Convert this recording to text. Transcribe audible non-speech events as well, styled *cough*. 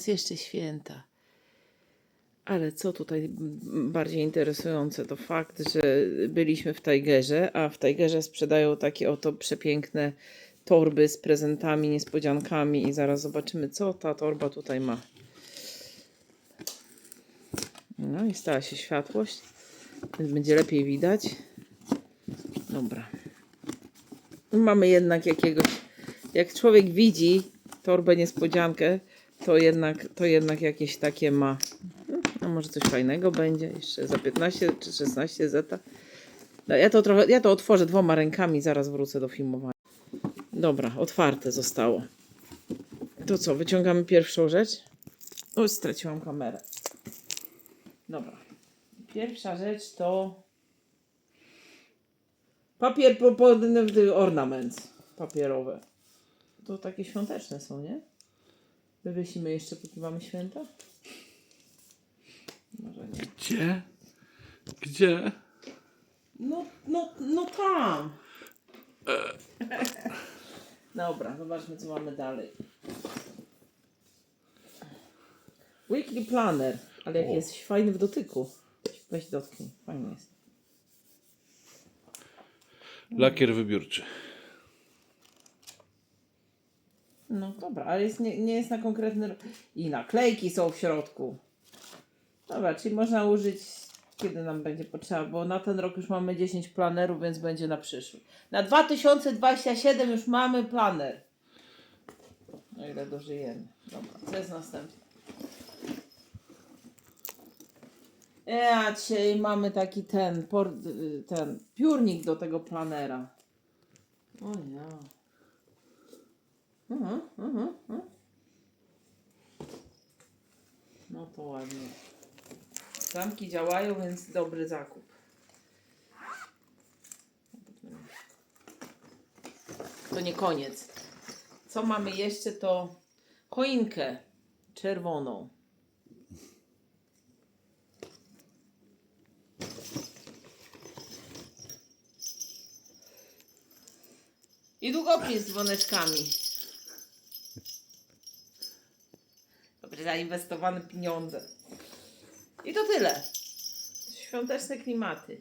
nas jeszcze święta. Ale co tutaj bardziej interesujące, to fakt, że byliśmy w Tigerze, a w Tigerze sprzedają takie oto przepiękne torby z prezentami, niespodziankami i zaraz zobaczymy, co ta torba tutaj ma. No i stała się światłość, więc będzie lepiej widać. Dobra. Mamy jednak jakiegoś, jak człowiek widzi torbę niespodziankę, to jednak, to jednak jakieś takie ma. No może coś fajnego będzie, jeszcze za 15 czy 16 zeta. No, ja to trochę, ja to otworzę dwoma rękami, zaraz wrócę do filmowania. Dobra, otwarte zostało. To co, wyciągamy pierwszą rzecz? O, straciłam kamerę. Dobra. Pierwsza rzecz to papier po, po, ornament papierowe. To takie świąteczne są, nie? Wywiesimy jeszcze, póki mamy święta? Może nie. Gdzie? Gdzie? No, no, no tam. *laughs* Dobra, zobaczmy co mamy dalej. Weekly planner, ale jak O. jest fajny w dotyku. Weź dotknij, fajnie jest. Lakier wybiórczy. No dobra, ale jest, nie, nie jest na konkretny. I naklejki są w środku. Dobra, czyli można użyć kiedy nam będzie potrzeba, bo na ten rok już mamy 10 planerów, więc będzie na przyszły. Na 2027 już mamy planer. O ile dożyjemy. Dobra, co jest następne? Ja dzisiaj mamy taki ten, por, ten piórnik do tego planera. O ja. Mhm, mhm, mhm. No to ładnie. Zamki działają, więc dobry zakup. To nie koniec. Co mamy jeszcze to choinkę czerwoną. I długopis z dzwoneczkami. Zainwestowane pieniądze. I to tyle. Świąteczne klimaty.